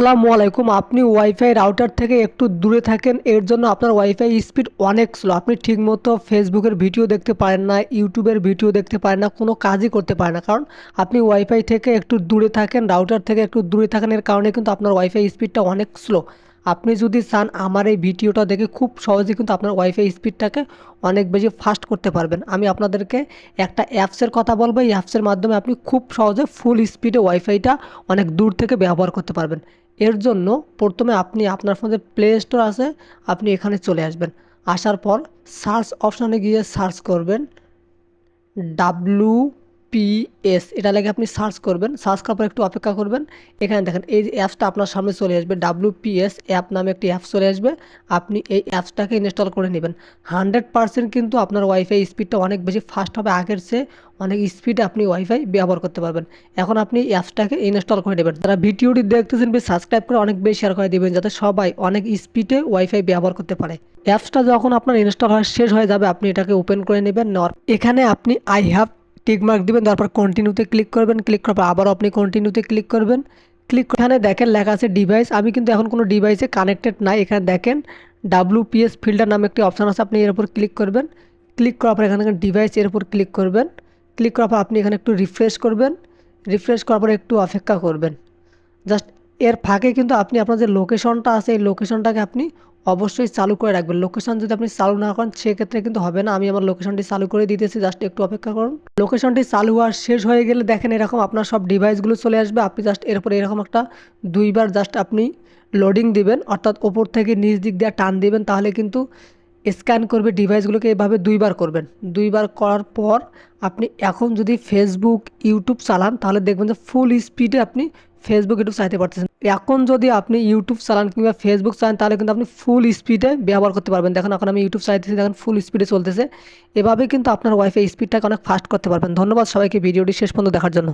আসসালামু আলাইকুম। আপনি ওয়াইফাই রাউটার থেকে একটু দূরে থাকেন, এর জন্য আপনার ওয়াইফাই স্পিড অনেক স্লো আপনি ঠিকমতো ফেসবুকের ভিডিও দেখতে পারেন না ইউটিউবের ভিডিও দেখতে পারেন না, কোনো কাজই করতে পারেন না। কারণ আপনি ওয়াইফাই থেকে একটু দূরে থাকেন রাউটার থেকে একটু দূরে থাকেন, এর কারণে কিন্তু আপনার ওয়াইফাই স্পিডটা অনেক স্লো আপনি যদি চান আমার এই ভিডিওটা দেখে খুব সহজে কিন্তু আপনার ওয়াইফাই স্পিডটাকে অনেক বেশি ফাস্ট করতে পারবেন। আমি আপনাদেরকে একটা অ্যাপসের কথা বলব। এই অ্যাপসের মাধ্যমে আপনি খুব সহজে ফুল স্পিডে ওয়াইফাইটা অনেক দূর থেকে ব্যবহার করতে পারবেন। এর জন্য প্রথমে আপনি আপনার ফোনে প্লে স্টোর আছে, আপনি এখানে চলে আসবেন। আসার পর সার্চ অপশানে গিয়ে সার্চ করবেন ডাব্লু পিএস এটা লাগে আপনি সার্চ করবেন সার্চ করার পর একটু অপেক্ষা করবেন। এখানে দেখেন, এই অ্যাপসটা আপনার সামনে চলে আসবে ডাব্লু পিএস অ্যাপ নামে একটি অ্যাপস চলে আসবে। আপনি এই অ্যাপসটাকে ইনস্টল করে নেবেন। হান্ড্রেড পার্সেন্ট কিন্তু আপনার ওয়াইফাই স্পিডটা অনেক বেশি ফাস্ট হবে, আগের চেয়ে অনেক স্পিডে আপনি ওয়াইফাই ব্যবহার করতে পারবেন। এখন আপনি অ্যাপসটাকে ইনস্টল করে নেবেন। যারা ভিডিওটি দেখতেছেন সাবস্ক্রাইব করে অনেক বেশি শেয়ার করে দেবেন, যাতে সবাই অনেক স্পিডে ওয়াইফাই ব্যবহার করতে পারে। অ্যাপসটা যখন আপনার ইনস্টল হয়, শেষ হয়ে যাবে, আপনি এটাকে ওপেন করে নেবেন, নেওয়ার এখানে আপনি আই হ্যাভ টিক মার্ক দিবেন, তারপর কন্টিনিউতে ক্লিক করবেন ক্লিক করার পর আবার আপনি কন্টিনিউতে ক্লিক করবেন। ক্লিক এখানে দেখেন লেখা আছে ডিভাইস আমি কিন্তু এখন কোনো ডিভাইসে কানেক্টেড নাই। এখানে দেখেন ডাব্লুপিএস ফিল্টার নামে একটি অপশান আছে, আপনি এর উপর ক্লিক করবেন। ক্লিক করার পর এখানে ডিভাইস এর উপর ক্লিক করবেন। ক্লিক করার পর আপনি এখানে একটু রিফ্রেশ করবেন। রিফ্রেশ করার পর একটু অপেক্ষা করবেন। জাস্ট এর ফাঁকে কিন্তু আপনি আপনার যে লোকেশনটা আছে, এই লোকেশনটাকে আপনি অবশ্যই চালু করে রাখবেন। লোকেশন যদি আপনি চালু না করেন, সেক্ষেত্রে কিন্তু হবে না। আমি আমার লোকেশনটি চালু করে দিতেছি। জাস্ট একটু অপেক্ষা করুন। লোকেশনটি চালু হওয়ার শেষ হয়ে গেলে দেখেন এরকম আপনার সব ডিভাইসগুলো চলে আসবে। আপনি জাস্ট এরপরে এরকম একটা দুইবার জাস্ট আপনি লোডিং দিবেন। অর্থাৎ ওপর থেকে নিচ দিক দিয়ে টান দিবেন। তাহলে কিন্তু স্ক্যান করবে ডিভাইসগুলোকে এভাবে দুইবার করবেন। দুইবার করার পর আপনি এখন যদি ফেসবুক ইউটিউব চালান, তাহলে দেখবেন যে ফুল স্পিডে আপনি ফেসবুক ইউটিউব চালাতে পারতেছেন। এখন যদি আপনি ইউটিউব চালান কিংবা ফেসবুক চালান, তাহলে কিন্তু আপনি ফুল স্পিডে ব্যবহার করতে পারবেন। দেখেন, এখন আমি ইউটিউব চালাতেছি দেখেন ফুল স্পিডে চলতেছে। এভাবে কিন্তু আপনার ওয়াইফাই স্পিডটাকে অনেক ফাস্ট করতে পারবেন। ধন্যবাদ সবাইকে, ভিডিওটি শেষ পর্যন্ত দেখার জন্য।